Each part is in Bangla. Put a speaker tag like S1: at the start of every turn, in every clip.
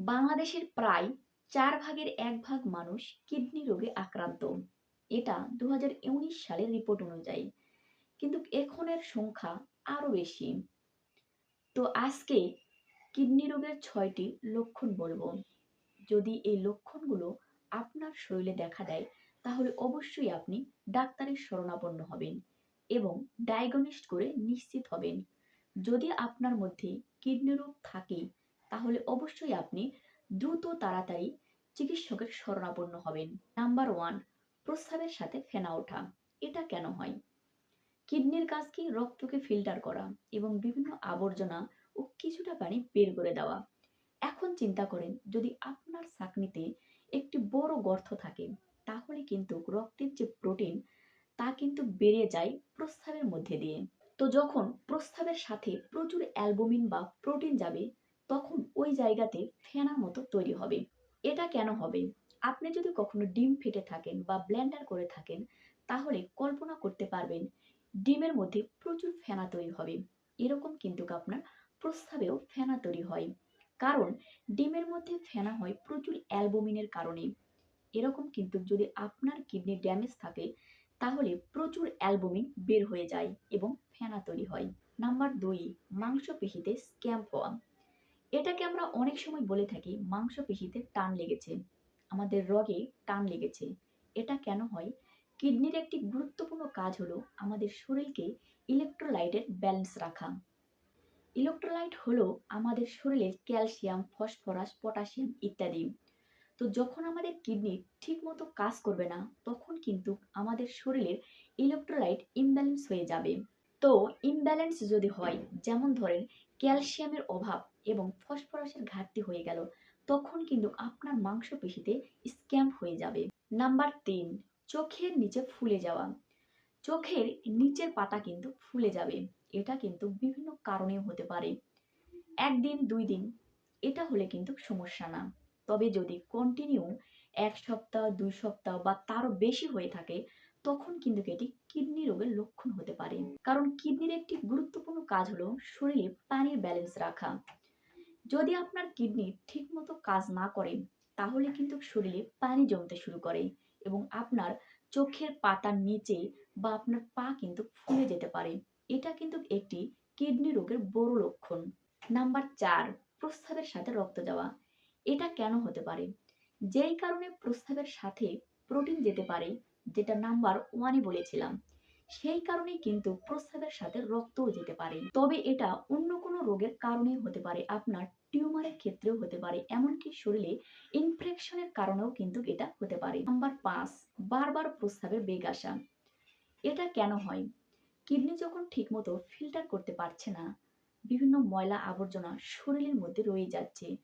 S1: বাংলাদেশের প্রায় চার ভাগের এক ভাগ মানুষ কিডনি রোগে আক্রান্ত। এটা দু হাজার উনিশ সালের রিপোর্ট অনুযায়ী। কিন্তু এখনের সংখ্যা আরও বেশি। তো আজকে কিডনি রোগের ছয়টি লক্ষণ বলব। যদি এই লক্ষণগুলো আপনার শরীরে দেখা দেয়, তাহলে অবশ্যই আপনি ডাক্তারের শরণাপন্ন হবেন এবং ডায়াগনিস্ট করে নিশ্চিত হবেন। যদি আপনার মধ্যে কিডনি রোগ থাকে তাহলে অবশ্যই আপনি দ্রুত তাড়াতাড়ি চিকিৎসকের শরণাপন্ন হবেন। নাম্বার ওয়ান, প্রস্রাবের সাথে ফেনা ওঠা। এটা কেন হয়? কিডনির কাজ কি রক্তকে ফিল্টার করা এবং বিভিন্ন আবর্জনা ও কিছুটা পানি বের করে দেওয়া। এখন চিন্তা করেন, যদি আপনার চাকনিতে একটি বড় গর্ত থাকে, তাহলে কিন্তু রক্তের যে প্রোটিন, তা কিন্তু বেড়ে যায় প্রস্রাবের মধ্যে দিয়ে। তো যখন প্রস্রাবের সাথে প্রচুর অ্যালবুমিন বা প্রোটিন যাবে তখন ওই জায়গাতে ফেনার মতো তৈরি হবে। এটা কেন হবে? আপনি যদি কখনো ডিম ফেটে থাকেন বা ব্লেন্ডার করে থাকেন, তাহলে কল্পনা করতে পারবেন, ডিমের মধ্যে প্রচুর ফেনা তৈরি হবে। এরকম কিন্তু আপনার প্রস্তাবেও ফেনা তৈরি হয়। কারণ ডিমের মধ্যে ফেনা হয় প্রচুর অ্যালবুমিনের কারণে। এরকম কিন্তু যদি আপনার কিডনি ড্যামেজ থাকে, তাহলে প্রচুর অ্যালবুমিন বের হয়ে যায় এবং ফেনা তৈরি হয়। নাম্বার দুই, মাংসপেশিতে স্ক্যাম্প হওয়া। এটাকে আমরা অনেক সময় বলে থাকি, মাংসপেশিতে টান লেগেছে, আমাদের রগে টান লেগেছে। এটা কেন হয়? কিডনির একটি গুরুত্বপূর্ণ কাজ হলো আমাদের শরীরকে ইলেকট্রোলাইটের ব্যালেন্স রাখা। ইলেকট্রোলাইট হলো আমাদের শরীরের ক্যালসিয়াম ফসফরাস পটাশিয়াম ইত্যাদি। তো যখন আমাদের কিডনি ঠিকমতো কাজ করবে না, তখন কিন্তু আমাদের শরীরের ইলেকট্রোলাইট ইমব্যালেন্স হয়ে যাবে। তো ইমব্যালেন্স যদি হয়, যেমন ধরেন ক্যালসিয়ামের অভাব এবং ফসফরাসের ঘাটতি হয়ে গেল, তখন কিন্তু আপনার মাংসপেশিতে স্ক্যাম্প হয়ে যাবে। নাম্বার তিন, চোখের নিচে ফুলে যাওয়া। চোখের নিচের পাতা কিন্তু ফুলে যাবে। এটা কিন্তু বিভিন্ন কারণেও হতে পারে। একদিন, দুই দিন, এটা হলে কিন্তু সমস্যা না। তবে যদি কন্টিনিউ এক সপ্তাহ, দুই সপ্তাহ বা তারও বেশি হয়ে থাকে তখন কিন্তু এটি কিডনি রোগের লক্ষণ হতে পারে। কারণ কিডনির একটি গুরুত্বপূর্ণ কাজ হলো শরীরে পানির ব্যালেন্স রাখা। যদি আপনার কিডনি ঠিকমতো কাজ না করে, তাহলে কিন্তু শরীরে পানি জমতে শুরু করে এবং আপনার চোখের পাতার নিচে বা আপনার পা কিন্তু ফুলে যেতে পারে। এটা কিন্তু একটি কিডনি রোগের বড় লক্ষণ। নাম্বার চার, প্রস্রাবের সাথে রক্ত যাওয়া এটা কেন হতে পারে? যেই কারণে প্রস্রাবের সাথে প্রোটিন যেতে পারে যেটা নাম্বার ওয়ানে বলেছিলাম, সেই কারণেই কিন্তু প্রস্রাবের সাথে রক্তও যেতে পারে। তবে এটা অন্য কোনো রোগের কারণে হতে পারে, আপনার টিউমারের ক্ষেত্রেও হতে পারে, এমনকি শরীরে ইনফেকশনের কারণেও কিন্তু এটা হতে পারে। নাম্বার পাঁচ, বারবার প্রস্রাবের বেগ আসা। এটা কেন হয়? কিডনি যখন ঠিকমতো ফিল্টার করতে পারছে না, বিভিন্ন ময়লা আবর্জনা শরীরের মধ্যে রয়ে যাচ্ছে,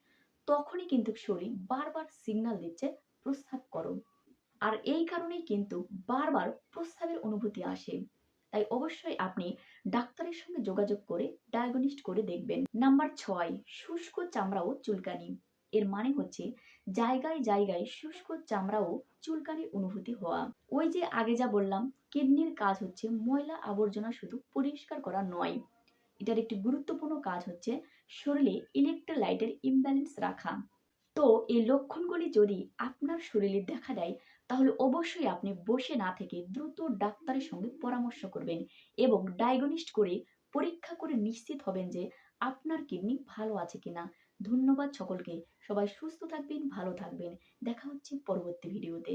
S1: তখনই কিন্তু শরীর বারবার সিগন্যাল দিচ্ছে, প্রস্রাব করো। আর এই কারণেই কিন্তু বারবার প্রস্রাবের অনুভূতি আসে। তাই অবশ্যই আপনি ডাক্তারের সঙ্গে যোগাযোগ করে ডায়াগনিস্ট করে দেখবেন। নাম্বার ছয়, শুষ্ক চামড়া ও চুলকানি। এর মানে হচ্ছে জায়গায় জায়গায় শুষ্ক চামড়া ও চুলকানির অনুভূতি হওয়া। ওই যে আগে যা বললাম, কিডনির কাজ হচ্ছে ময়লা আবর্জনা শুধু পরিষ্কার করা নয়। এটার একটি গুরুত্বপূর্ণ কাজ হচ্ছে শরীরে ইলেকট্রোলাইটের ইমব্যালেন্স রাখা। তো এই লক্ষণগুলি যদি আপনার শরীরে দেখা দেয় তাহলে অবশ্যই আপনি বসে না থেকে দ্রুত ডাক্তারের সঙ্গে পরামর্শ করবেন এবং ডায়াগনিস্ট করে পরীক্ষা করে নিশ্চিত হবেন যে আপনার কিডনি ভালো আছে কিনা। ধন্যবাদ সকলকে। সবাই সুস্থ থাকবেন, ভালো থাকবেন। দেখা হচ্ছে পরবর্তী ভিডিওতে